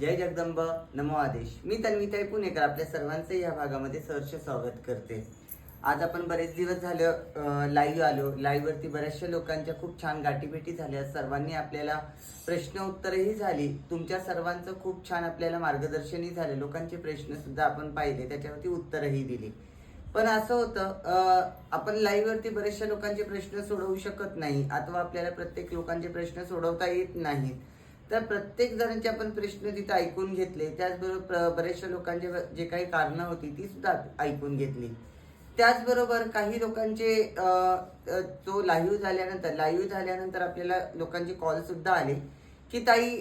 जय जगदंब. नमो आदेश. मी तन्विताई पुणेकर आपल्या सर्वांचं या भागामध्ये सहर्ष स्वागत करते. आज आपण बरेच दिवस झालं लाईव्ह आलो. लाईव्हवरती बऱ्याचशा लोकांच्या खूप छान गाठीभेटी झाल्या. सर्वांनी आपल्याला प्रश्न उत्तरही झाली. तुमच्या सर्वांचं खूप छान आपल्याला मार्गदर्शनही झाले. लोकांचे प्रश्नसुद्धा आपण पाहिले. त्याच्यावरती उत्तरही दिली. पण असं होतं आपण लाईव्हवरती बऱ्याचशा बरेचशा लोकांचे प्रश्न सोडवू शकत नाही. अथवा आपल्याला प्रत्येक लोकांचे प्रश्न सोडवता येत नाहीत. तर प्रत्येक जणांचे आपण प्रश्न तिथे ऐकून घेतले. त्याचबरोबर बऱ्याचशा लोकांचे जे काही कारणं होती ती सुद्धा ऐकून घेतली. त्याचबरोबर काही लोकांचे जो लाईव्ह झाल्यानंतर लाईव्ह झाल्यानंतर आपल्याला लोकांचे कॉल सुद्धा आले की ताई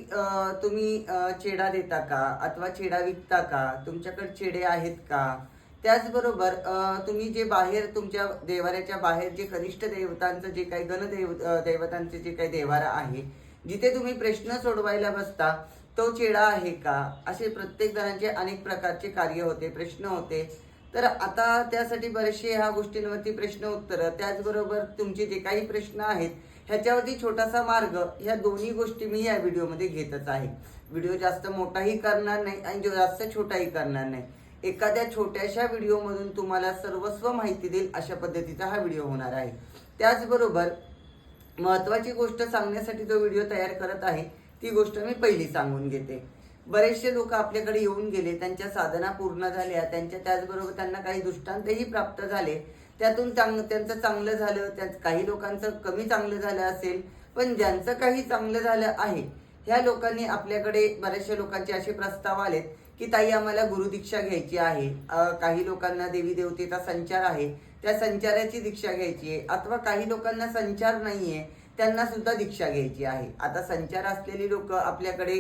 तुम्ही चेडा देता का? अथवा चेडा विकता का? तुमच्याकडे चेडे आहेत का? त्याचबरोबर तुम्ही जे बाहेर तुमच्या देवाऱ्याच्या बाहेर जे कनिष्ठ देवतांचं जे काही गणदेव देवतांचे जे काही देवारा आहे जिथे तुम्ही प्रश्न सोडवायला बसता तो चेडा आहे का? असे प्रत्येक जणांचे अनेक प्रकारचे कार्य होते प्रश्न होते. तर आता त्यासाठी बरेचसे ह्या गोष्टींवरती प्रश्न उत्तर. त्याचबरोबर तुमचे जे काही प्रश्न आहेत ह्याच्यावरती छोटासा मार्ग ह्या दोन्ही गोष्टी मी या व्हिडिओमध्ये घेतच आहे. व्हिडिओ जास्त मोठाही करणार नाही आणि जो जास्त छोटाही करणार नाही. एखाद्या छोट्याशा व्हिडिओमधून तुम्हाला सर्वस्व माहिती देईल अशा पद्धतीचा हा व्हिडिओ होणार आहे. त्याचबरोबर महत्वाची गोष्ट सांगण्यासाठी जो व्हिडिओ तयार करत आहे ती गोष्ट मी पहिली सांगून घेते. बरेचसे लोक आपल्याकडे येऊन गेले त्यांच्या साधना पूर्ण झाल्या त्यांच्या त्याचबरोबर त्यांना काही दृष्टांतही प्राप्त झाले. त्यातून चांग त्यांचं चांगलं झालं त्यात काही लोकांचं कमी चांगलं झालं असेल पण ज्यांचं काही चांगलं झालं आहे ह्या लोकांनी आपल्याकडे बऱ्याचशा लोकांचे असे प्रस्ताव आलेत की ताई आम्हाला गुरुदीक्षा घ्यायची आहे. काही लोकांना देवी देवतेचा संचार आहे. त्या संचाराची दीक्षा घ्यायची आहे. अथवा काही लोकांना संचार नाहीये त्यांना सुद्धा दीक्षा घ्यायची आहे. आता संचार असलेली लोक आपल्याकडे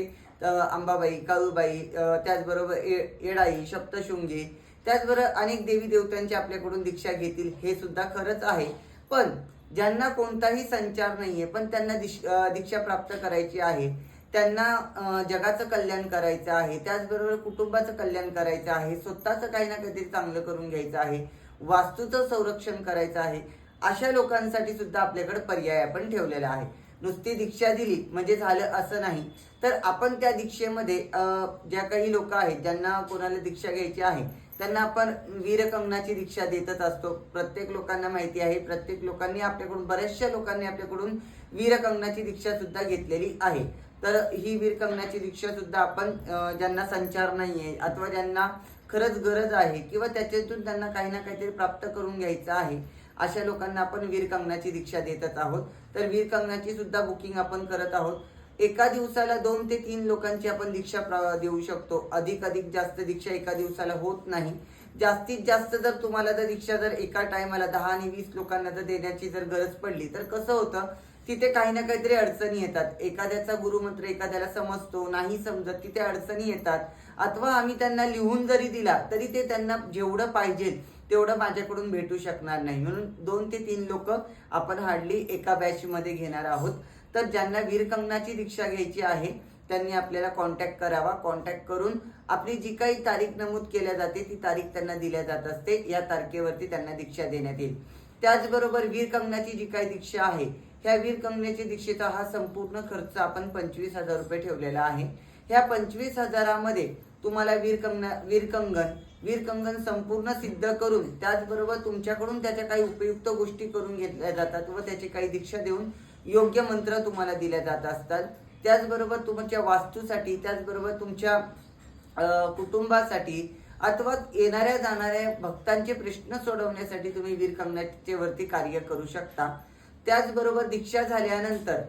अंबाबाई काळूबाई त्याचबरोबर ए- येडाई सप्तशृंगी त्याचबरोबर अनेक देवी देवतांची आपल्याकडून दीक्षा घेतील हे सुद्धा खरंच आहे. पण ज्यांना कोणताही संचार नाहीये पण त्यांना दिश- दीक्षा प्राप्त करायची आहे त्यांना जगाचं कल्याण करायचं आहे त्याचबरोबर कुटुंबाचं कल्याण करायचं आहे स्वतःचं काही ना काहीतरी चांगलं करून घ्यायचं आहे वास्तूचं संरक्षण करायचं आहे अशा लोकांसाठी सुद्धा आपल्याकडे पर्याय आपण ठेवलेला आहे. नुसती दीक्षा दिली म्हणजे झालं असं नाही. तर आपण त्या दीक्षेमध्ये ज्या काही लोक आहेत ज्यांना कोणाला दीक्षा घ्यायची आहे त्यांना आपण वीरकंगनाची दीक्षा देतच असतो. प्रत्येक लोकांना माहिती आहे प्रत्येक लोकांनी आपल्याकडून बऱ्याचशा लोकांनी आपल्याकडून वीरकंगनाची दीक्षा सुद्धा घेतलेली आहे. तर ही वीरकंगनाची रिक्षा सुद्धा आपण ज्यांना संचार नाही आहे अथवा ज्यांना खरंच गरज आहे किंवा त्याच्यातून त्यांना काही ना काहीतरी प्राप्त करून घ्यायचं आहे अशा लोकांना आपण वीरकंगनाची रिक्षा देतच आहोत. तर वीरकंगनाची सुद्धा बुकिंग आपण करत आहोत. एका दिवसाला दोन ते तीन लोकांची आपण दीक्षा प्रा- देऊ शकतो. अधिक अधिक जास्त दीक्षा एका दिवसाला होत नाही. जास्तीत जास्त जर तुम्हाला जर दीक्षा जर एका टायमाला दहा आणि वीस लोकांना जर देण्याची जर गरज पडली तर कसं होतं? तिथे काही ना काहीतरी अडचणी येतात. एखाद्याचा गुरुमंत्र एखाद्याला समजतो नाही समजत तिथे अडचणी येतात. अथवा आम्ही त्यांना लिहून जरी दिला तरी ते त्यांना जेवढं पाहिजे तेवढं माझ्याकडून भेटू शकणार नाही. म्हणून दोन ते तीन लोक आपण हार्डली एका बॅचमध्ये घेणार आहोत. तर ज्यांना वीरकंगनाची दीक्षा घ्यायची आहे त्यांनी आपल्याला कॉन्टॅक्ट करावा. कॉन्टॅक्ट करून आपली जी काही तारीख नमूद केल्या जाते ती तारीख त्यांना दिल्या जात असते. या तारखेवरती त्यांना दीक्षा देण्यात येईल. त्याचबरोबर वीरकंगनाची जी काही दीक्षा आहे ह्या वीरकंगनाची दीक्षेचा हा संपूर्ण खर्च आपण पंचवीस हजार रुपये ठेवलेला आहे. ह्या पंचवीस हजारामध्ये तुम्हाला वीरकंगना वीरकंगन वीरकंगन संपूर्ण सिद्ध करून त्याचबरोबर तुमच्याकडून त्याच्या काही उपयुक्त गोष्टी करून घेतल्या जातात व त्याची काही दीक्षा देऊन योग्य मंत्र तुम्हाला दिल्या जात असतात. त्याचबरोबर तुमच्या वास्तूसाठी त्याचबरोबर तुमच्या कुटुंबासाठी अथवा येणाऱ्या जाणाऱ्या भक्तांचे प्रश्न सोडवण्यासाठी तुम्ही वीरकंगनाचे वरती कार्य करू शकता. त्याचबरोबर दीक्षा झाल्यानंतर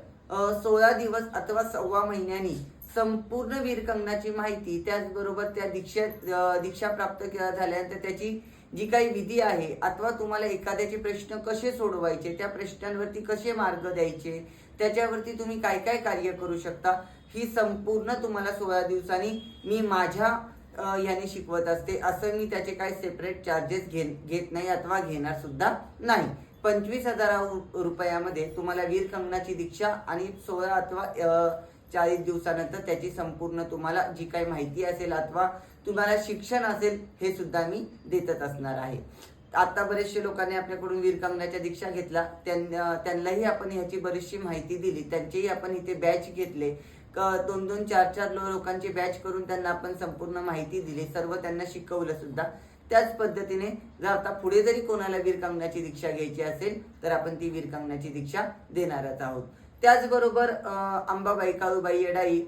सोळा दिवस अथवा सव्वा महिन्यांनी संपूर्ण वीरकंगनाची माहिती त्याचबरोबर त्या दीक्षा दीक्षा प्राप्त झाल्यानंतर त्याची जी काही विधी आहे अथवा तुम्हाला एखाद्याचे प्रश्न कसे सोडवायचे त्या प्रश्नांवरती कसे मार्ग द्यायचे त्याच्यावरती तुम्ही काय काय कार्य करू शकता ही संपूर्ण तुम्हाला सोळा दिवसांनी मी माझ्या याने शिकवत असते. असं मी त्याचे काही सेपरेट चार्जेस घे घेत नाही अथवा घेणार सुद्धा नाही. पंचवीस हजार रुपयामध्ये तुम्हाला वीरकंगनाची दीक्षा आणि सोळा अथवा चाळीस दिवसानंतर त्याची संपूर्ण तुम्हाला जी काही माहिती असेल अथवा तुम्हाला शिक्षण असेल हे सुद्धा मी देतच असणार आहे. आता बरेचसे लोकांनी आपल्याकडून वीरकंगनाच्या दीक्षा घेतला. त्यांनाही आपण ह्याची बरीचशी माहिती दिली. त्यांचेही आपण इथे बॅच घेतले. क- दोन दोन चार चार लो- लोकांची बॅच करून त्यांना आपण संपूर्ण माहिती दिली. सर्व त्यांना शिकवलं सुद्धा. त्याच पद्धतीने जर आता पुढे जरी कोणाला वीरकांगणाची दीक्षा घ्यायची असेल तर आपण ती वीरकांगणाची दीक्षा देणारच आहोत. त्याचबरोबर अंबाबाई काळूबाई येडाई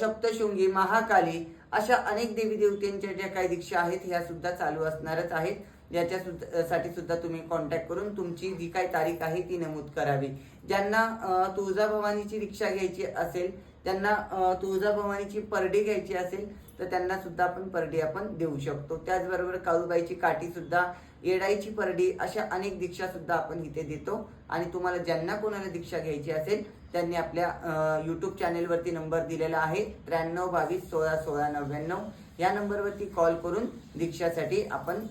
सप्तशृंगी महाकाली अशा अनेक देवी देवतेंच्या ज्या काही दीक्षा आहेत ह्या सुद्धा चालू असणारच आहेत. याच्या सुद्धा साठी सुद्धा तुम्ही कॉन्टॅक्ट करून तुमची जी काही तारीख आहे ती नमूद करावी. ज्यांना तुळजाभवानीची दीक्षा घ्यायची असेल त्यांना तुळजाभवानीची परडी घ्यायची असेल तर त्यांना सुद्धा आपण परडी आपण देऊ शकतो. त्याचबरोबर काळूबाईची काठी सुद्धा येडाईची परडी अशा अनेक दीक्षा सुद्धा आपण इथे देतो. आणि तुम्हाला ज्यांना कोणाला दीक्षा घ्यायची असेल त्यांनी आपल्या युट्यूब चॅनेलवरती नंबर दिलेला आहे त्र्याण्णव बावीस सोळा सोळा नव्याण्णव. या नंबरवरती कॉल करून दीक्षासाठी आपण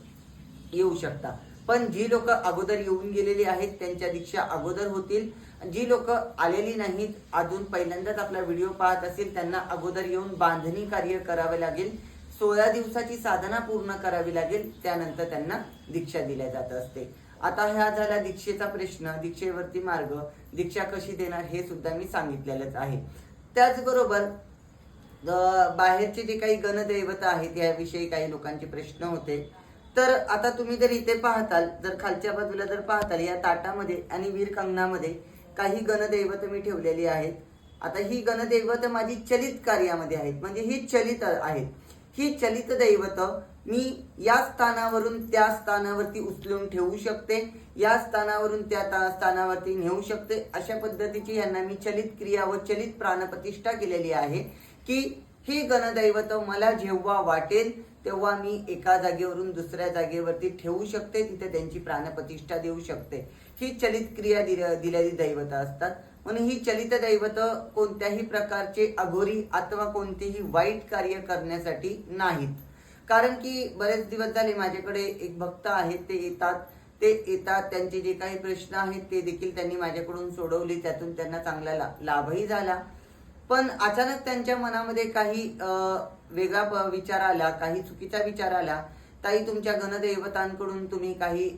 येऊ शकता. पण जी लोक अगोदर येऊन गेलेली आहेत त्यांच्या दीक्षा अगोदर होतील. जी लोक आलेली नाहीत अजून पहिल्यांदाच आपला व्हिडिओ पाहत असेल त्यांना अगोदर येऊन बांधणी कार्य करावे लागेल. सोळा दिवसाची साधना पूर्ण करावी लागेल त्यानंतर त्यांना दीक्षा दिल्या जात असते. आता ह्या झाला दीक्षेचा प्रश्न दीक्षेवरती मार्ग दीक्षा कशी देणार हे सुद्धा मी सांगितलेलंच आहे. त्याचबरोबर बाहेरचे जे काही गणदैवत आहेत याविषयी काही लोकांचे प्रश्न होते. तर आता तुम्ही जर इथे पाहताल जर खालच्या बाजूला जर पाहताल या ताटामध्ये आणि वीर कंगणामध्ये काही गणदैवत मी ठेवलेली आहेत. आता ही गणदैवत माझी चलित कार्यामध्ये आहेत. म्हणजे ही चलित आहेत. ही चलित दैवत मी या स्थानावरून त्या स्थानावरती उचलून ठेवू शकते. या स्थानावरून त्या स्थानावरती नेऊ शकते. अशा पद्धतीची यांना मी चलित क्रिया व चलित प्राणप्रतिष्ठा केलेली आहे की ही गणदैवत मला जेव्हा वाटेल तेव्हा मी एका जागेवरून दुसऱ्या जागेवरती ठेवू शकते. तिथे त्यांची प्राणप्रतिष्ठा देऊ शकते. ही चलित क्रिया दिलेली दैवत असतात. म्हणून ही चलित दैवत कोणत्याही प्रकारचे अघोरी अथवा कोणतेही वाईट कार्य करण्यासाठी नाहीत. कारण की बरेच दिवस झाले माझ्याकडे एक भक्त आहेत ते येतात. ते येतात त्यांचे जे काही प्रश्न आहेत ते देखील त्यांनी माझ्याकडून सोडवले. त्यातून त्यांना चांगला ला- लाभही झाला. पण अचानक त्यांच्या मनामध्ये काही वेगळा विचार आला काही चुकीचा विचार आला. ताई तुमच्या गणदैवतांकडून तुम्ही काही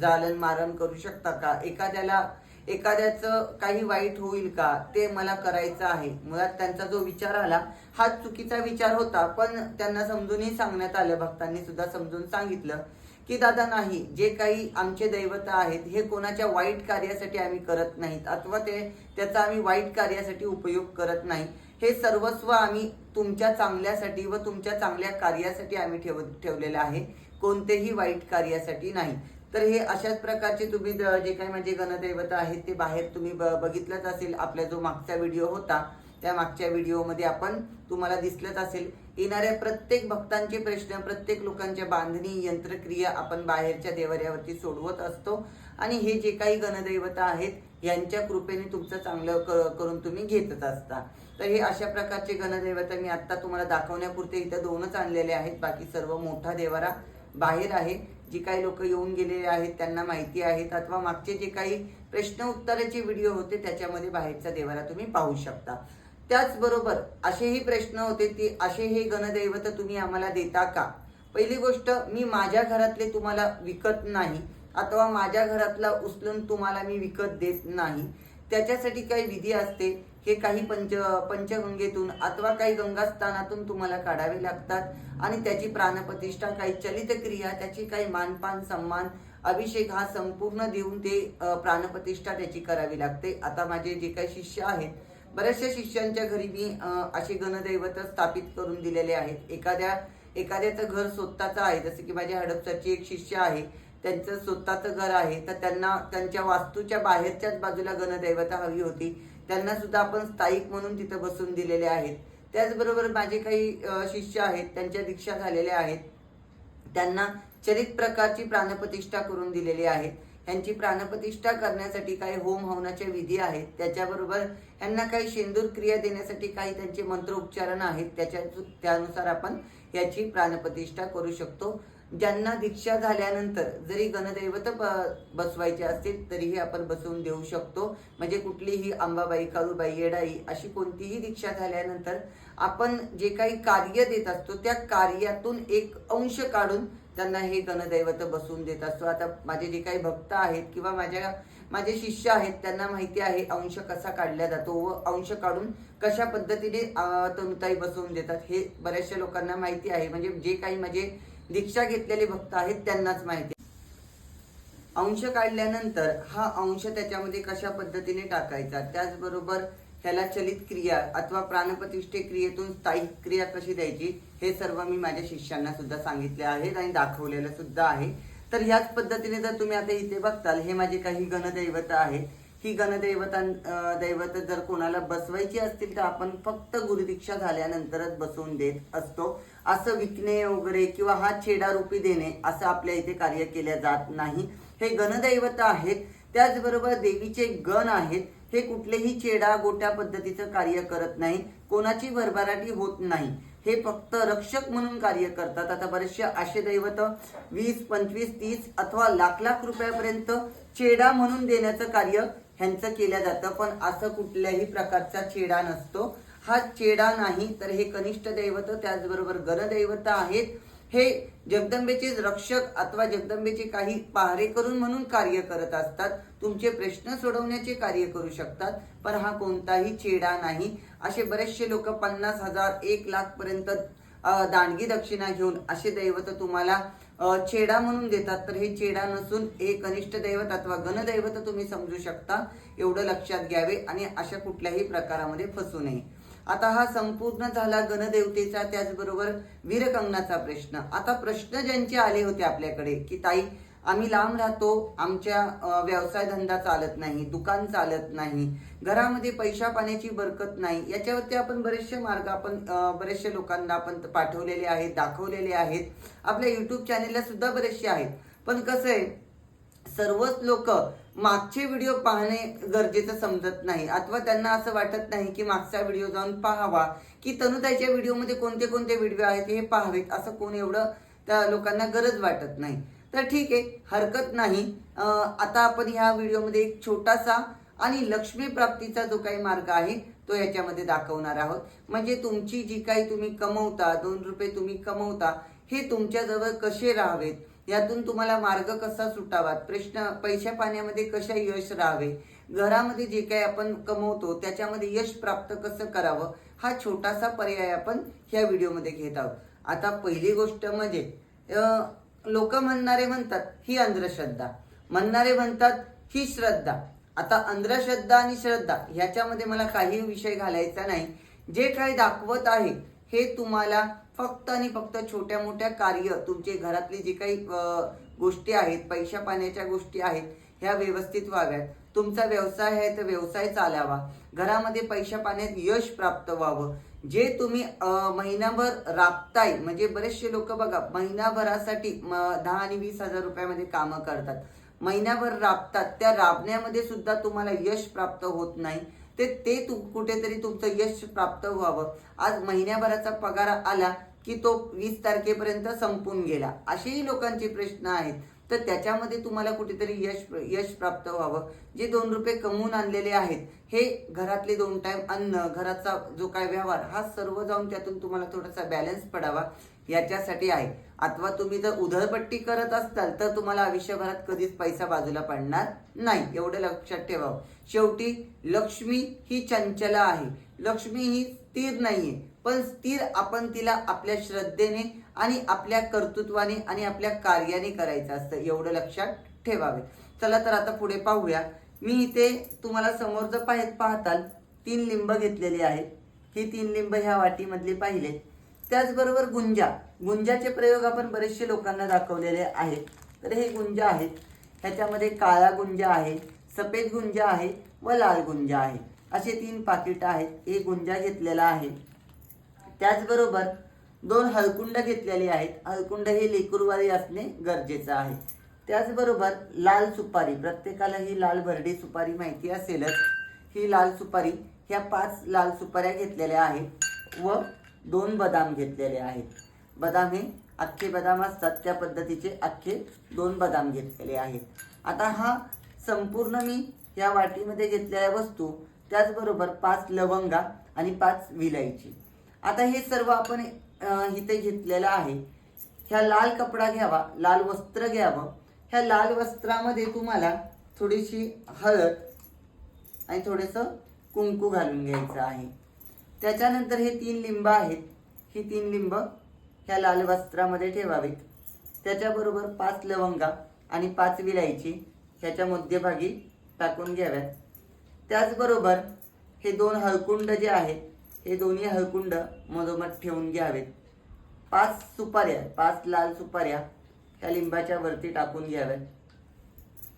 जालन मारण करू शकता का? एखाद्याला एखाद्याचं काही वाईट होईल का? ते मला करायचं आहे. मुळात त्यांचा जो विचार आला हा चुकीचा विचार होता पण त्यांना समजूनही सांगण्यात आलं भक्तांनी सुद्धा समजून सांगितलं की दादा नाही जे काही आमचे दैवत आहेत हे कोणाच्या वाईट कार्यासाठी आम्ही करत नाहीत अथवा ते त्याचा आम्ही वाईट कार्यासाठी उपयोग करत नाही. हे सर्वस्व आम्ही तुमच्या चांगल्यासाठी व तुमच्या चांगल्या कार्यासाठी आम्ही ठेव ठेवलेलं आहे. कोणतेही वाईट कार्यासाठी नाही. तर हे अशाच प्रकारचे तुम्ही जे काही म्हणजे गणदैवत आहेत ते बाहेर तुम्ही ब- बघितलंच असेल. आपला जो मागचा व्हिडिओ होता त्या मागच्या व्हिडिओमध्ये आपण तुम्हाला दिसलंच असेल. येणाऱ्या प्रत्येक भक्तांचे प्रश्न प्रत्येक लोकांच्या बांधणी यंत्रक्रिया आपण बाहेरच्या देवाऱ्यावरती सोडवत असतो. आणि हे जे काही गणदैवत आहेत यांच्या कृपेने तुमचं चांगलं क- करून तुम्ही घेतच असता. तर हे अशा प्रकारचे गणदैवत मी आत्ता तुम्हाला दाखवण्यापुरते इथं दोनच आणलेले आहेत. बाकी सर्व मोठा देवारा बाहेर आहे. जी काही लोक येऊन गेलेले आहेत त्यांना माहिती आहेत. अथवा मागचे जे काही प्रश्न उत्तराचे व्हिडिओ होते त्याच्यामध्ये बाहेरचा देवारा तुम्ही पाहू शकता. त्याचबरोबर असेही प्रश्न होते की असे हे गणदैवत तुम्ही आम्हाला देता का? पहिली गोष्ट मी माझ्या घरातले तुम्हाला विकत नाही. अथवा माझ्या घरातला उचलून तुम्हाला मी विकत देत नाही. त्याच्यासाठी काही विधी असते हे काही पंच पंचगंगेतून अथवा काही गंगास्थानातून तुम्हाला काढावे लागतात. आणि त्याची प्राणप्रतिष्ठा काही चलित क्रिया त्याची काही मानपान सन्मान अभिषेक हा संपूर्ण देऊन ते प्राणप्रतिष्ठा त्याची करावी लागते. आता माझे जे काही शिष्य आहेत बऱ्याचशा शिष्यांच्या घरी मी असे गणदैवत स्थापित करून दिलेले आहेत. एखाद्या एखाद्याचं घर स्वतःचं आहे जसं की माझ्या हडपसरची एक शिष्य आहे त्यांचं स्वतःचं घर आहे तर त्यांना त्यांच्या वास्तूच्या बाहेरच्याच बाजूला गणदैवता हवी होती. त्यांना सुद्धा आपण स्थायिक म्हणून तिथं बसून दिलेले आहेत. त्याचबरोबर माझे काही शिष्य आहेत त्यांच्या दीक्षा झालेल्या आहेत. त्यांना चरित प्रकारची प्राणप्रतिष्ठा करून दिलेली आहे. यांची प्राणप्रतिष्ठा करण्यासाठी काही होम हवनाच्या विधी आहेत. त्याच्याबरोबर यांना काही शेंदूर क्रिया देण्यासाठी काही त्यांचे मंत्र उच्चारण आहेत. त्याच्या त्यानुसार आपण याची प्राणप्रतिष्ठा करू शकतो. ज्यांना दीक्षा झाल्यानंतर जरी गणदैवत ब- बसवायचे असतील तरीही आपण बसवून देऊ शकतो. म्हणजे कुठलीही अंबाबाई काळूबाई येडाई अशी कोणतीही दीक्षा झाल्यानंतर आपण जे काही कार्य देत असतो त्या कार्यातून एक अंश काढून त्यांना हे गणदैवत बसवून देत असतो. आता माझे जे काही भक्त आहेत किंवा माझ्या माझे शिष्य आहेत त्यांना माहिती आहे अंश कसा काढला जातो व अंश काढून कशा पद्धतीने तनुताई बसवून देतात हे बऱ्याचशा लोकांना माहिती आहे. म्हणजे जे काही माझे दीक्षा घेतलेले भक्त आहेत त्यांनाच माहिती अंश काढल्यानंतर हा अंश त्याच्यामध्ये कशा पद्धतीने टाकायचा? त्याचबरोबर ह्याला चलित क्रिया अथवा प्राणप्रतिष्ठे क्रियेतून स्थायिक क्रिया कशी द्यायची हे सर्व मी माझ्या शिष्यांना सुद्धा सांगितले आहेत आणि दाखवलेलं सुद्धा आहे. तर ह्याच पद्धतीने जर तुम्ही आता इथे बघताल हे माझे काही गणदैवत आहेत. ही गणदैवतां दैवत जर कोणाला बसवायची असतील तर आपण फक्त गुरुदीक्षा झाल्यानंतरच बसवून देत असतो. असं विकणे वगैरे किंवा हा छेडा रूपी देणे असं आपल्या इथे कार्य केल्या जात नाही. हे गणदैवत आहेत. त्याचबरोबर देवीचे गण आहेत. हे कुठलेही चेडा गोट्या पद्धतीचं कार्य करत नाही कोणाची भरभराटी होत नाही. हे फक्त रक्षक म्हणून कार्य करतात. आता बरेचसे असे दैवत वीस पंचवीस तीस अथवा लाख लाख रुपयापर्यंत चेडा म्हणून देण्याचं कार्य ह्यांचं केलं जातं. पण असं कुठल्याही प्रकारचा चेडा नसतो. हा चेडा नाही. तर हे कनिष्ठ दैवत त्याचबरोबर गणदैवत आहेत. हे जगदंबेचे रक्षक अथवा जगदंबेचे काही पहारे करून म्हणून कार्य करत असतात. तुमचे प्रश्न सोडवण्याचे कार्य करू शकतात. पण हा कोणताही चेडा नाही. असे बरेचसे लोक पन्नास हजार एक लाख पर्यंत दांडगी दक्षिणा घेऊन असे दैवत तुम्हाला चेडा म्हणून देतात. तर हे चेडा नसून हे कनिष्ठ दैवत अथवा गणदैवत तुम्ही समजू शकता. एवढं लक्षात घ्यावे आणि अशा कुठल्याही प्रकारामध्ये फसू नये. आता हा संपूर्ण झाला गणदेवतेचा त्याचबरोबर वीरकंगनाचा प्रश्न. आता प्रश्न ज्यांचे आले होते आपल्याकडे की ताई आम्ही लांब राहतो आमच्या व्यवसाय धंदा चालत नाही दुकान चालत नाही घरामध्ये पैशा पाण्याची बरकत नाही याच्यावरती आपण बरेचसे मार्ग आपण बरेचसे बरेचशे लोकांना आपण पाठवलेले आहेत दाखवलेले आहेत. आपल्या युट्यूब चॅनेलला सुद्धा बरेचसे आहेत. पण कसं आहे सर्वच लोक मागचे व्हिडिओ पाहणे गरजेचं समजत नाही. अथवा त्यांना असं वाटत नाही की मागचा व्हिडिओ जाऊन पाहावा की तनुताईच्या व्हिडिओमध्ये कोणते कोणते व्हिडिओ आहेत हे पाहावेत असं कोण एवढं त्या लोकांना गरज वाटत नाही. तर ठीक आहे हरकत नाही. आता आपण ह्या व्हिडिओमध्ये एक छोटासा आणि लक्ष्मी प्राप्तीचा जो काही मार्ग आहे तो याच्यामध्ये दाखवणार आहोत. म्हणजे तुमची जी काही तुम्ही कमवता दोन रुपये तुम्ही कमवता हे तुमच्याजवळ कसे राहावेत? यातून तुम्हाला मार्ग कसा सुटावा प्रश्न पैशा पाण्यामध्ये कशा यश राहावे? घरामध्ये जे काही आपण कमवतो त्याच्यामध्ये यश प्राप्त कसं करावं? हा छोटासा पर्याय आपण ह्या व्हिडिओमध्ये घेत आहोत. आता पहिली गोष्ट म्हणजे लोक म्हणणारे म्हणतात ही अंधश्रद्धा. म्हणणारे म्हणतात ही श्रद्धा. आता अंधश्रद्धा आणि श्रद्धा ह्याच्यामध्ये मला काही विषय घालायचा नाही. जे काही दाखवत आहे हे तुम्हाला फक्त आणि फक्त छोट्या मोठ्या कार्य तुमचे घरातली जी काही गोष्टी आहेत पैशा पाण्याच्या गोष्टी आहेत ह्या व्यवस्थित व्हाव्यात तुमचा व्यवसाय आहे तर व्यवसाय चालावा. घरामध्ये पैशा पाण्यात यश प्राप्त व्हावं. जे तुम्ही महिनाभर राबताय म्हणजे बरेचसे लोक बघा महिनाभरासाठी म, दहा आणि वीस हजार रुपयामध्ये कामं करतात. महिनाभर राबतात त्या राबण्यामध्ये सुद्धा तुम्हाला यश प्राप्त होत नाही. ते ते तु कुठेतरी तुमचं यश प्राप्त व्हावं. आज महिन्याभराचा पगार आला की तो वीस तारखेपर्यंत संपून गेला. असेही लोकांचे प्रश्न आहेत. तर त्याच्यामध्ये तुम्हाला कुठेतरी यश यश प्राप्त व्हावं. जे दोन रुपये कमवून आणलेले आहेत हे घरातले दोन टाईम अन्न घराचा जो काय व्यवहार हा सर्व जाऊन त्यातून तुम्हाला थोडासा बॅलन्स पडावा याच्यासाठी आहे. अथवा तुम्ही जर उधळपट्टी करत असाल तर तुम्हाला आयुष्यभरात कधीच पैसा बाजूला पडणार नाही. एवढं लक्षात ठेवावं. शेवटी लक्ष्मी ही चंचला आहे. लक्ष्मी ही स्थिर नाहीये. पण स्थिर आपण तिला आपल्या श्रद्धेने आणि आपल्या कर्तृत्वाने आणि आपल्या कार्याने करायचं असतं एवढं लक्षात ठेवावे. चला तर आता पुढे पाहूया. मी इथे तुम्हाला समोर जर पाहत पाहताल तीन लिंब घेतलेली आहेत. ही तीन लिंब ह्या वाटीमधली पाहिले त्याचबरोबर गुंजा. गुंजाचे प्रयोग आपण बरेचसे लोकांना दाखवलेले आहेत. तर हे गुंजा आहेत. ह्याच्यामध्ये काळा गुंजा आहे सफेद गुंजा आहे व लाल गुंजा आहे. असे तीन पाकिट आहेत. हे गुंजा घेतलेला आहे. त्याचबरोबर दोन हळकुंड घेतलेली आहेत. हळकुंड हे लेकुरवारी असणे गरजेचं आहे. त्याचबरोबर लाल सुपारी प्रत्येकाला ही लाल भरडी सुपारी माहिती असेलच. ही लाल सुपारी ह्या पाच लाल सुपाऱ्या घेतलेल्या आहेत व दोन बदाम घेतलेले आहेत. बदाम हे अख्खे बदाम असतात त्या पद्धतीचे अख्खे दोन बदाम घेतलेले आहेत. आता हा संपूर्ण मी या वाटीमध्ये घेतलेल्या वस्तू त्याचबरोबर पाच लवंगा आणि पाच विलायची. आता हे सर्व आपण इथे घेतलेलं आहे. ह्या लाल कपडा घ्यावा लाल वस्त्र घ्यावं. ह्या लाल वस्त्रामध्ये तुम्हाला थोडीशी हळद आणि थोडंसं कुंकू घालून घ्यायचं आहे. त्याच्यानंतर हे तीन लिंब आहेत. ही तीन लिंब ह्या लाल वस्त्रामध्ये ठेवावीत. त्याच्याबरोबर पाच लवंगा आणि पाच विलायची ह्याच्या मध्यभागी टाकून घ्याव्यात. त्याचबरोबर हे दोन हळकुंड जे आहेत हे दोन्ही हळकुंड मधोमध ठेवून घ्यावेत. पाच सुपाऱ्या पाच लाल सुपाऱ्या ह्या लिंबाच्या वरती टाकून घ्याव्यात.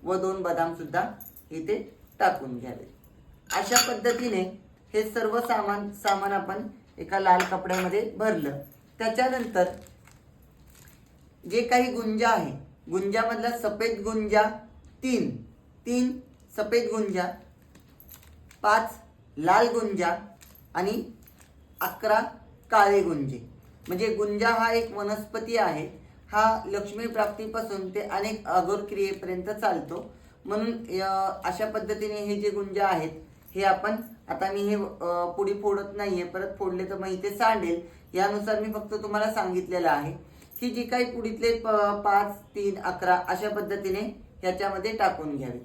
व दोन बदामसुद्धा इथे टाकून घ्यावेत. अशा पद्धतीने हे सर्व सामान सामान आपण एका लाल कपड्यामध्ये भरलं. त्याच्यानंतर जे काही गुंजा आहे गुंजामधला सफेद गुंजा तीन तीन सफेद गुंजा पाच लाल गुंजा आणि अकरा काळे गुंजे म्हणजे गुंजा हा एक वनस्पती आहे. हा लक्ष्मी प्राप्तीपासून ते अनेक अगोर क्रियेपर्यंत चालतो. म्हणून अशा पद्धतीने हे जे गुंजा आहेत हे आपण आता मी हे पुढे फोडत नाहीये परत फोडले तर मग इथे सांडेल. यानुसार मी फक्त तुम्हाला सांगितलेलं आहे ही जी काही पुढीतले प- पाच तीन अकरा अशा पद्धतीने ह्याच्यामध्ये टाकून घ्यावे.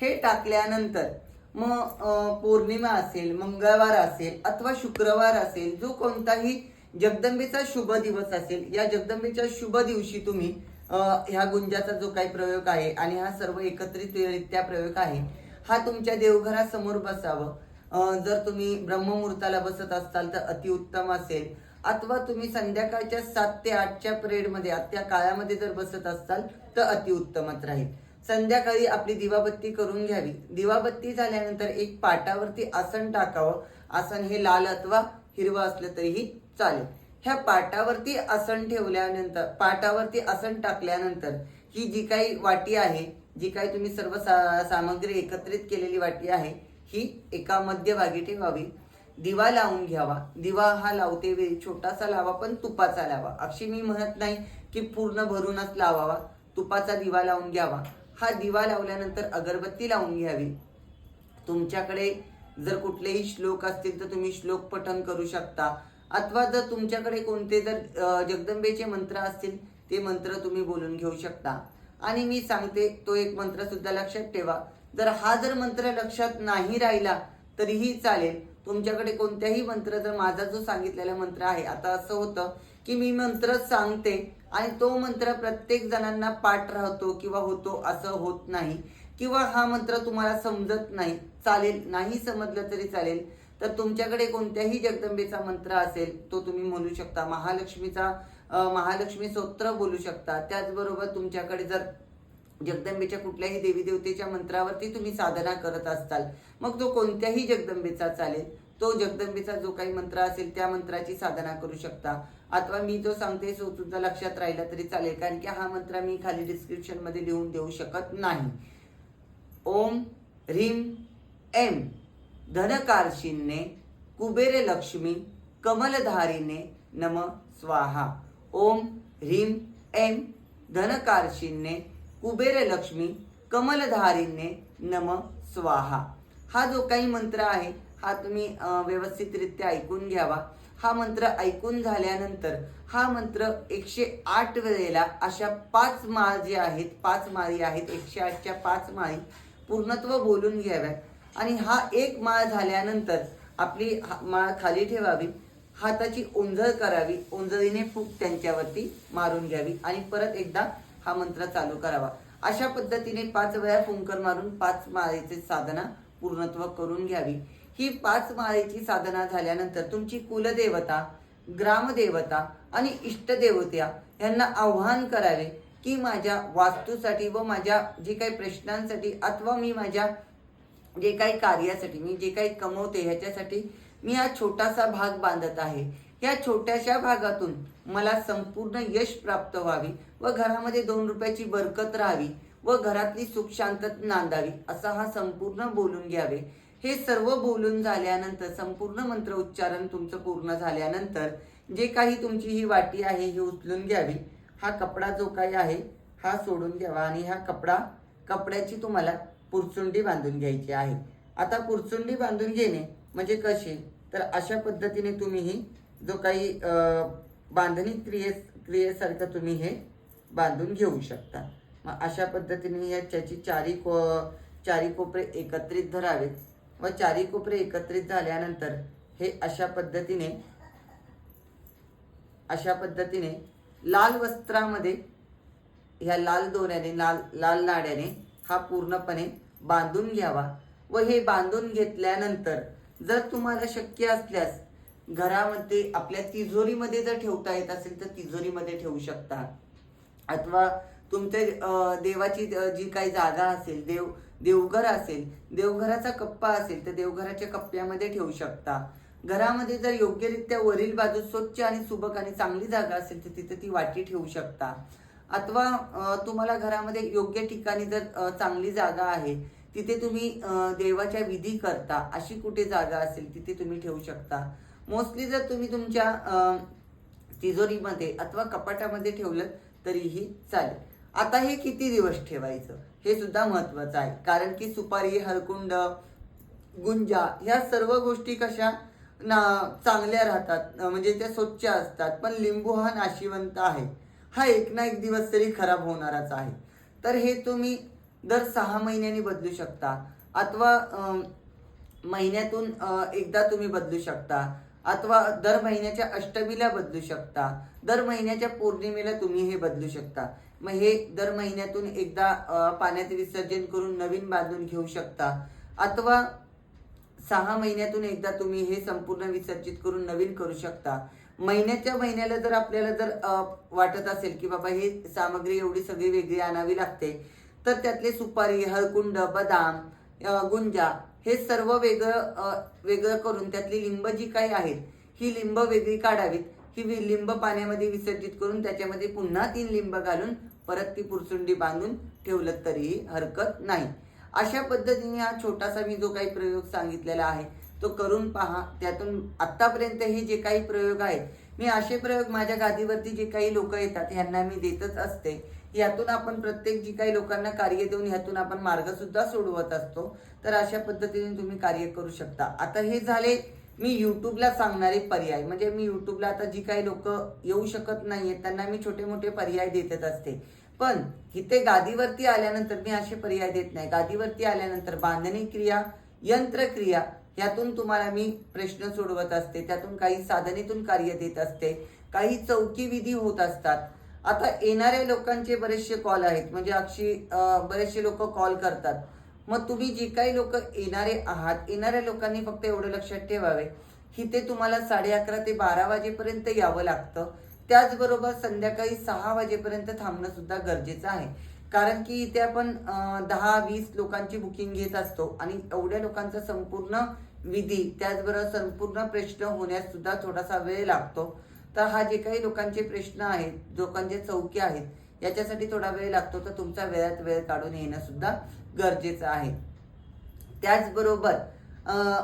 हे टाकल्यानंतर मग पौर्णिमा असेल मंगळवार असेल अथवा शुक्रवार असेल जो कोणताही जगदंबेचा शुभ दिवस असेल या जगदंबेच्या शुभ दिवशी तुम्ही ह्या गुंजाचा जो काही प्रयोग आहे आणि हा सर्व एकत्रितरित्या प्रयोग आहे हा तुमच्या देवघरासमोर बसावं. जर तुम्ही ब्रह्ममुहूर्ताला बसत असाल तर अतिउत्तम असेल. अथवा तुम्ही संध्याकाळच्या सात ते आठच्या पिरियडमध्ये त्या काळामध्ये जर बसत असाल तर अतिउत्तमच राहील. संध्याकाळी आपली दिवाबत्ती करून घ्यावी. दिवाबत्ती झाल्यानंतर एक पाटावरती आसन टाकावं. आसन हे लाल अथवा हिरवं असलं तरीही चालेल. ह्या पाटावरती आसन ठेवल्यानंतर पाटावरती आसन टाकल्यानंतर ही जी काही वाटी आहे जी काही तुम्ही सर्व सा सामग्री एकत्रित केलेली वाटी आहे ही एका मध्यभागी ठेवावी. दिवा लावून घ्यावा. दिवा हा लावते वेळी छोटासा लावा पण तुपाचा लावा. अशी मी म्हणत नाही की पूर्ण भरूनच लावावा. तुपाचा दिवा लावून घ्यावा. हा दिवा लावल्यानंतर अगरबत्ती लावून घ्यावी. तुमच्याकडे जर कुठलेही श्लोक असतील तर तुम्ही श्लोक पठन करू शकता. अथवा जर तुमच्याकडे कोणते जर जगदंबेचे मंत्र असतील ते मंत्र तुम्ही बोलून घेऊ शकता. आणि मी सांगते तो एक मंत्र सुद्धा लक्षात ठेवा. जर हा जर मंत्र लक्षात नाही राहिला तरीही चालेल. तुमच्याकडे कोणत्याही मंत्र जर माझा जो सांगितलेला मंत्र आहे आता असं होतं की मी मंत्र सांगते आणि तो मंत्र प्रत्येक जणांना पाठ राहतो किंवा होतो असं होत नाही. किंवा हा मंत्र तुम्हाला समजत नाही चालेल नाही समजलं तरी चालेल. तर तुमच्याकडे कोणत्याही जगदंबेचा मंत्र असेल तो तुम्ही म्हणू शकता. महालक्ष्मीचा महालक्ष्मी स्तोत्र बोलू शकता. त्याचबरोबर तुमच्याकडे जर जगदंबेच्या कुठल्याही देवी देवतेच्या मंत्रावरती तुम्ही साधना करत असताल मग तो कोणत्याही जगदंबेचा चालेल. तो जगदंबेचा जो काही मंत्र असेल त्या मंत्राची साधना करू शकता. अथवा मी जो सांगते तो सुद्धा लक्षात राहिला तरी चालेल कारण की हा मंत्र मी खाली डिस्क्रिप्शनमध्ये लिहून देऊ शकत नाही. ओम ह्रीम एम धनकारशिन्ने कुबेर लक्ष्मी कमलधारीने नम स्वाहा. ओम ह्रीम एम धनकारशिन्ने कुबेर लक्ष्मी कमलधारीने नम स्वाहा. हा जो काही मंत्र आहे हा तुम्ही व्यवस्थितरित्या ऐकून घ्यावा. हा मंत्र ऐकून झाल्यानंतर हा मंत्र एकशे आठ वेळेला अशा पाच माळ जे आहेत पाच माळी आहेत एकशे आठच्या पाच माळी पूर्णत्व बोलून घ्याव्यात. आणि हा एक माळ झाल्यानंतर आपली हा- माळ खाली ठेवावी हाताची ओंजळ करावी ओंजळीने फूक त्यांच्यावरती मारून घ्यावी आणि परत एकदा हा मंत्र चालू करावा. अशा पद्धतीने पाच वेळा फुंकर मारून पाच माळेचे साधना पूर्णत्व करून घ्यावी. ही पाच माळेची साधना झाल्यानंतर तुमची कुलदेवता ग्रामदेवता आणि इष्टदेवत्या यांना आव्हान करावे की माझ्या वास्तूसाठी व माझ्या जे काही प्रश्नांसाठी अथवा मी माझ्या जे काही कार्यासाठी मी जे काही कमवते ह्याच्यासाठी मी हा छोटासा भाग बांधत आहे. या छोट्याशा भागातून मला संपूर्ण यश प्राप्त व्हावी व घरामध्ये दोन रुपयाची बरकत राहावी व घरातली सुख शांतत नांदावी असा हा संपूर्ण बोलून घ्यावे. हे सर्व बोलून झाल्यानंतर संपूर्ण मंत्र उच्चारण तुमचं पूर्ण झाल्यानंतर जे काही तुमची ही वाटी आहे ही उचलून घ्यावी. हा कपडा जो काही आहे हा सोडून घ्यावा आणि हा कपडा कपड्याची तुम्हाला पुरचुंडी बांधून घ्यायची आहे. आता पुरचुंडी बांधून घेणे म्हणजे कशी? तर अशा पद्धतीने तुम्ही ही जो काही बांधणी क्रिये क्रियेसारखं तुम्ही हे बांधून घेऊ शकता. मग अशा पद्धतीने याच्याची चारी को चारी कोपरे एकत्रित धरावेत. व चारी कोपरे एकत्रित झाल्यानंतर हे अशा पद्धतीने अशा पद्धतीने लाल वस्त्रामध्ये ह्या लाल दोऱ्याने लाल लाल नाड्याने हा पूर्णपणे बांधून घ्यावा. व हे बांधून घेतल्यानंतर जर तुम्हाला शक्य असल्यास घरामध्ये आपल्या तिजोरीमध्ये जर ठेवता येत असेल तर तिजोरीमध्ये ठेवू शकता. अथवा तुमच्या देवाची जी काही जागा असेल देव देवघर असेल देवघराचा कप्पा असेल तर देवघराच्या कप्प्यामध्ये ठेवू शकता. घरामध्ये जर योग्यरित्या वरील बाजू स्वच्छ आणि सुबक आणि चांगली जागा असेल तर तिथे ती वाटी ठेवू शकता. अथवा तुम्हाला घरामध्ये योग्य ठिकाणी जर चांगली जागा आहे तिथे तुम्ही देवाच्या विधी करता अशी कुठे जागा असेल तिथे तुम्ही ठेवू शकता. मोस्टली जर तुम्ही तुमच्या तिजोरीमध्ये अथवा कपाटामध्ये ठेवलं तरीही चालेल. आता हे किती दिवस ठेवायचं? हे सुद्धा महत्वाचं आहे. कारण की सुपारी हरकुंड गुंजा ह्या सर्व गोष्टी कशा ना चांगल्या राहतात म्हणजे त्या स्वच्छ असतात. पण लिंबू हा नाशिवंत आहे. हा एक ना एक दिवस तरी खराब होणाराच आहे. तर हे तुम्ही दर सहा महिन्यांनी बदलू शकता. अथवा महिन्यातून एकदा तुम्ही बदलू शकता. अथवा दर महिन्याच्या अष्टमीला बदलू शकता. दर महिन्याच्या पौर्णिमेला तुम्ही हे बदलू शकता. मग हे दर महिन्यातून एकदा पाण्यात विसर्जन करून नवीन बांधून घेऊ शकता. अथवा सहा महिन्यातून एकदा तुम्ही हे संपूर्ण विसर्जित करून नवीन करू शकता. महिन्याच्या महिन्याला जर आपल्याला जर वाटत असेल की बाबा ही सामग्री एवढी सगळी वेगळी आणावी लागते तर त्यातले सुपारी हळकुंड बदाम गुंजा हे सर्व वेगळं वेगळं करून त्यातली लिंब जी काही आहेत ही लिंब वेगळी काढावीत. ती लिंब पाण्यामध्ये विसर्जित करून त्याच्यामध्ये पुन्हा तीन लिंब घालून परत ती पुरसुंडी बांधून ठेवलं तरीही हरकत नाही. अशा पद्धतीने हा छोटासा मी जो काही प्रयोग सांगितलेला आहे तो करून पहा. त्यातून आत्तापर्यंत हे जे काही प्रयोग आहेत मी असे प्रयोग माझ्या गादीवरती जे काही लोक येतात ह्यांना मी देतच असते. यातून आपण प्रत्येक जी काही लोकांना कार्य देऊन ह्यातून आपण मार्गसुद्धा सोडवत असतो. तर अशा पद्धतीने तुम्ही कार्य करू शकता. आता हे झाले मी युट्यूबला सांगणारे पर्याय म्हणजे मी युट्यूबला आता जी काही लोक येऊ शकत नाही आहेत त्यांना मी छोटे मोठे पर्याय देतच असते. पण इथे गादीवरती आल्यानंतर मी असे पर्याय देत नाही. गादीवरती आल्यानंतर बांधणी क्रिया यंत्रक्रिया यातून तुम्हाला मी प्रश्न सोडवत असते. त्यातून काही साधनेतून कार्य देत असते. काही चौकी विधी होत असतात. आता येणाऱ्या लोकांचे बरेचसे कॉल आहेत. म्हणजे अक्षी बरेचसे लोक कॉल करतात. मग तुम्ही जे काही लोक येणारे आहात येणाऱ्या लोकांनी फक्त एवढं लक्षात ठेवावे. इथे तुम्हाला साडे अकरा ते बारा वाजेपर्यंत यावं लागतं. त्याचबरोबर संध्याकाळी सहा वाजेपर्यंत थांबणं सुद्धा गरजेचं आहे. कारण की इथे आपण दहा वीस लोकांची बुकिंग घेत असतो आणि एवढ्या लोकांचा संपूर्ण विधी त्याचबरोबर संपूर्ण प्रश्न होण्यास सुद्धा थोडासा वेळ लागतो. तर हा जे काही लोकांचे प्रश्न आहेत लोकांचे चौके आहेत याच्यासाठी थोडा वेळ लागतो. तर तुमचा वेळात वेळ काढून येणं सुद्धा गरजेचं आहे. त्याचबरोबर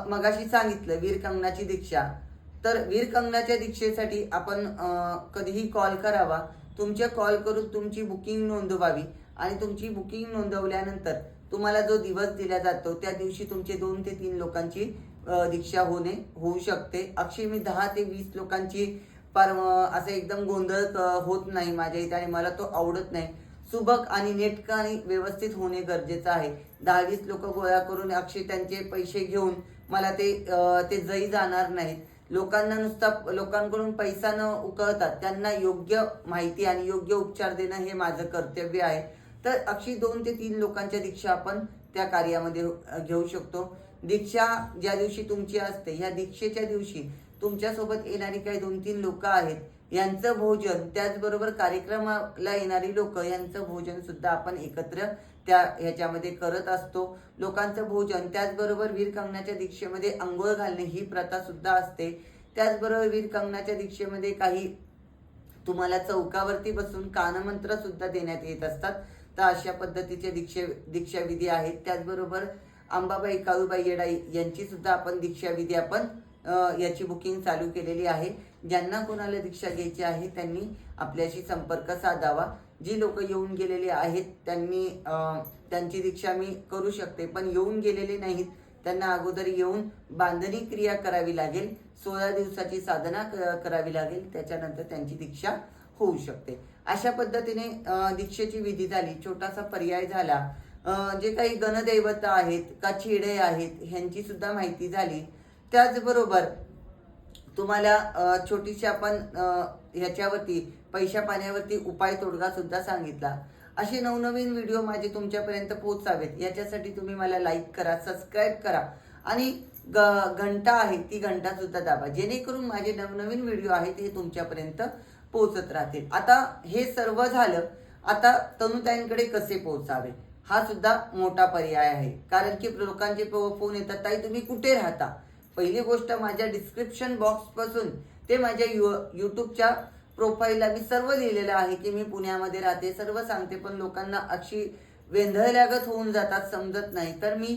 मगाशी सांगितलं वीर कंगनाची दीक्षा. तर वीर कंगनाच्या दीक्षेसाठी आपण कधीही कॉल करावा. तुमच्या कॉल करून तुमची बुकिंग नोंदवावी आणि तुमची बुकिंग नोंदवल्यानंतर तुम्हाला जो दिवस दिला जातो त्या दिवशी तुमचे दोन ते तीन लोकांची दीक्षा होणे होऊ शकते. अक्षय मी दहा ते वीस लोकांची पर असं एकदम गोंधळ होत नाही माझ्या इथे आणि मला तो आवडत नाही. सुबक आणि नेटकं आणि व्यवस्थित होणे गरजेचं आहे. दहा वीस लोक गोळा करून अक्षय त्यांचे पैसे घेऊन मला ते ते जई जाणार नाहीत. लोकांना नुसता लोकांकडून पैसा न उकळतात त्यांना योग्य माहिती आणि योग्य उपचार देणं हे माझं कर्तव्य आहे. तर अक्षी दोन ते तीन लोकांच्या दीक्षा आपण त्या कार्यामध्ये घेऊ शकतो. दीक्षा ज्या दिवशी तुमची असते ह्या दीक्षेच्या दिवशी तुमच्यासोबत येणारी काही दोन तीन लोक आहेत यांचं भोजन त्याचबरोबर कार्यक्रमाला येणारी लोक यांचं भोजन सुद्धा आपण एकत्र त्या ह्याच्यामध्ये करत असतो. लोकांचं भोजन त्याचबरोबर वीर कंगनाच्या दीक्षेमध्ये आंघोळ घालणे ही प्रथा सुद्धा असते. त्याचबरोबर वीर कंगनाच्या दीक्षेमध्ये काही तुम्हाला चौकावरती बसून कानमंत्र सुद्धा देण्यात येत असतात. तर अशा पद्धतीचे दीक्षे दीक्षाविधी आहेत. त्याचबरोबर अंबाबाई काळूबाई येडाई यांची सुद्धा आपण दीक्षाविधी आपण याची बुकिंग चालू केलेली आहे. ज्यांना कोणाला दीक्षा घ्यायची आहे त्यांनी आपल्याशी संपर्क साधावा. जी लोक येऊन गेलेले आहेत त्यांनी त्यांची दीक्षा मी करू शकते. पण येऊन गेलेले नाहीत त्यांना अगोदर येऊन बांधणी क्रिया करावी लागेल. सोळा दिवसाची साधना क- करावी लागेल. त्याच्यानंतर त्यांची दीक्षा होऊ शकते. अशा पद्धतीने दीक्षेची विधी झाली. छोटासा पर्याय झाला. जे काही गणदैवत आहेत का चिडे आहेत ह्यांची सुद्धा माहिती झाली. त्याचबरोबर तुम्हाला छोटीशी आपण ह्याच्यावरती पैशा पाण्यावरती उपाय तोडगा सुद्धा सांगितला. असे नवनवीन व्हिडिओ माझे तुमच्यापर्यंत पोहोचावेत. याच्यासाठी तुम्ही मला लाईक करा सबस्क्राईब करा. आणि ग घंटा आहे ती घंटा सुद्धा दाबा. जेणेकरून माझे नवनवीन व्हिडिओ आहेत हे तुमच्यापर्यंत पोहोचत राहतील. आता हे सर्व झालं आता तनुताईंकडे कसे पोहोचावे? हा सुद्धा मोठा पर्याय आहे. कारण की लोकांचे फोन येतात ताई तुम्ही कुठे राहता? पहिली गोष्ट माझ्या डिस्क्रिप्शन बॉक्सपासून ते माझ्या यु यूट्यूबच्या प्रोफाईलला मी सर्व लिहिलेलं आहे की मी पुण्यामध्ये राहते. सर्व सांगते पण लोकांना अशी वेंधळल्यागत होऊन जातात समजत नाही. तर मी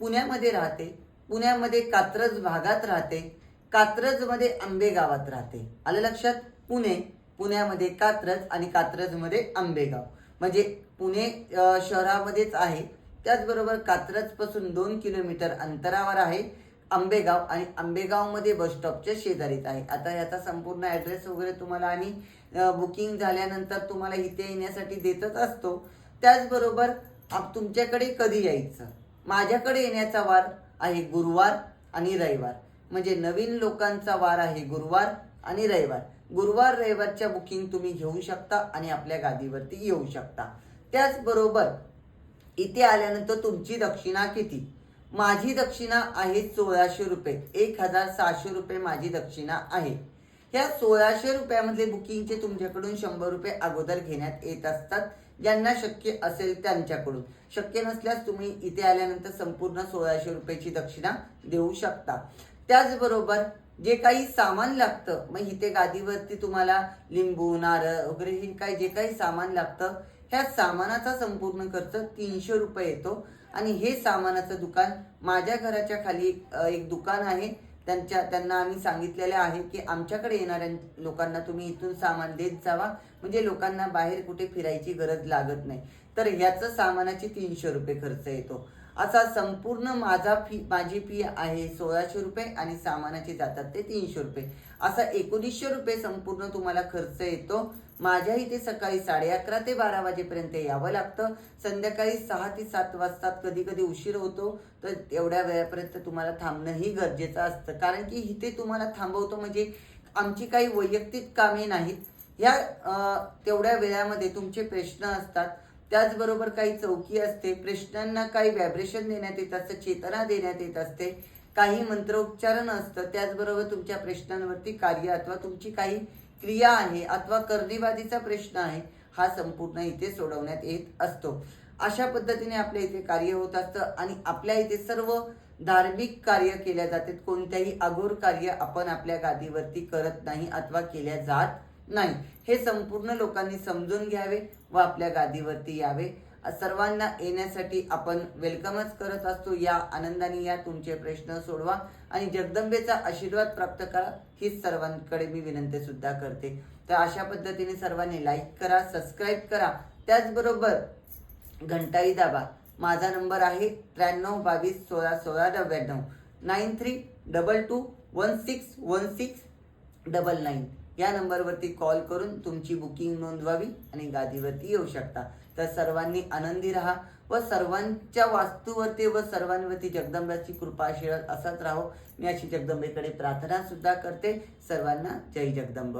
पुण्यामध्ये राहते. पुण्यामध्ये कात्रज भागात राहते. कात्रजमध्ये आंबे गावात राहते. आलं लक्षात? पुणे. पुण्यामध्ये कात्रज आणि कात्रजमध्ये आंबेगाव. म्हणजे पुणे शहरामध्येच आहे. त्याचबरोबर कात्रजपासून दोन किलोमीटर अंतरावर आहे. आंबेगाव आणि आंबेगावमध्ये बस स्टॉपच्या शेजारीत आहे. आता याचा संपूर्ण ॲड्रेस वगैरे तुम्हाला आम्ही बुकिंग झाल्यानंतर तुम्हाला इथे येण्यासाठी देतच असतो. त्याचबरोबर आप तुमच्याकडे कधी यायचं? माझ्याकडे येण्याचा वार आहे गुरुवार आणि रविवार. म्हणजे नवीन लोकांचा वार आहे गुरुवार आणि रविवार. गुरुवार रविवारच्या बुकिंग तुम्ही घेऊ शकता आणि आपल्या गादीवरती येऊ शकता. त्याचबरोबर इथे आल्यानंतर तुमची दक्षिणा किती? माझी दक्षिणा आहे सोळाशे रुपये. एक हजार सहाशे रुपये माझी दक्षिणा आहे. ह्या सोळाशे रुपयामधले बुकिंगचे तुमच्याकडून शंभर रुपये अगोदर घेण्यात येत असतात ज्यांना शक्य असेल त्यांच्याकडून. शक्य नसल्यास तुम्ही इथे आल्यानंतर संपूर्ण सोळाशे रुपयाची दक्षिणा देऊ शकता. त्याचबरोबर जे काही सामान लागतं मग इथे गादीवरती तुम्हाला लिंबू नारळ वगैरे हे काय जे काही सामान लागतं ह्या सामानाचा संपूर्ण खर्च तीनशे रुपये येतो. आणि हे सामानाचं दुकान माझ्या घराच्या खाली एक- दुकान आहे. त्यांच्या त्यांना आम्ही सांगितलेलं आहे की आमच्याकडे येणाऱ्या लोकांना तुम्ही इथून सामान देत जावा. म्हणजे लोकांना बाहेर कुठे फिरायची गरज लागत नाही. तर ह्याचं सामानाचे तीनशे रुपये खर्च येतो. असा संपूर्ण माझा फी माझी फी आहे सोळाशे रुपये आणि सामानाचे जातात ते तीनशे रुपये. असा एकोणीसशे रुपये संपूर्ण तुम्हाला खर्च येतो. माझ्या इथे सकाळी साडे अकरा ते बारा वाजेपर्यंत यावं लागतं. संध्याकाळी सहा ते सात वाजतात कधी कधी उशीर होतो. तर एवढ्या वेळापर्यंत तुम्हाला थांबणंही गरजेचं असतं. कारण की इथे तुम्हाला थांबवतो म्हणजे आमची काही वैयक्तिक कामे नाहीत. ह्या तेवढ्या वेळामध्ये तुमचे प्रश्न असतात. त्याचबरोबर काही चौकी असते प्रश्नांना काही व्हायब्रेशन देण्यात येत असतं चेतना देण्यात येत असते. काही मंत्रोच्चारण असतं त्याचबरोबर तुमच्या प्रश्नांवरती कार्य अथवा तुमची काही क्रिया आहे अथवा कर्णीवादीचा प्रश्न आहे हा संपूर्ण इथे सोडवण्यात येत असतो. अशा पद्धतीने आपल्या इथे कार्य होत असतं आणि आपल्या इथे सर्व धार्मिक कार्य केल्या जातात. कोणत्याही अघोर कार्य आपण आपल्या गादीवरती करत नाही अथवा केल्या जात नाही. हे संपूर्ण लोकांनी समजून घ्यावे व आपल्या गादीवरती यावे. सर्वांना येण्यासाठी आपण वेलकमच करत असतो. या आनंदाने या तुमचे प्रश्न सोडवा आणि जगदंबेचा आशीर्वाद प्राप्त करा हीच सर्वांकडे मी विनंती सुद्धा करते. तर अशा पद्धतीने सर्वांनी लाईक करा सबस्क्राईब करा. त्याचबरोबर घंटाई दाबा. माझा नंबर आहे त्र्याण्णव बावीस सोळा सोळा नव्याण्णव. Nine three double two one six one six double nine. या नंबरवरती कॉल करून तुमची बुकिंग नोंदवावी आणि गादीवरती येऊ शकता. तर सर्वांनी आनंदी राहा व सर्वांच्या वास्तूवरती व सर्वांवरती जगदंबाची कृपा आशीर्वाद असाच राहो. मी अशी जगदंबेकडे प्रार्थना सुद्धा करते. सर्वांना जय जगदंब.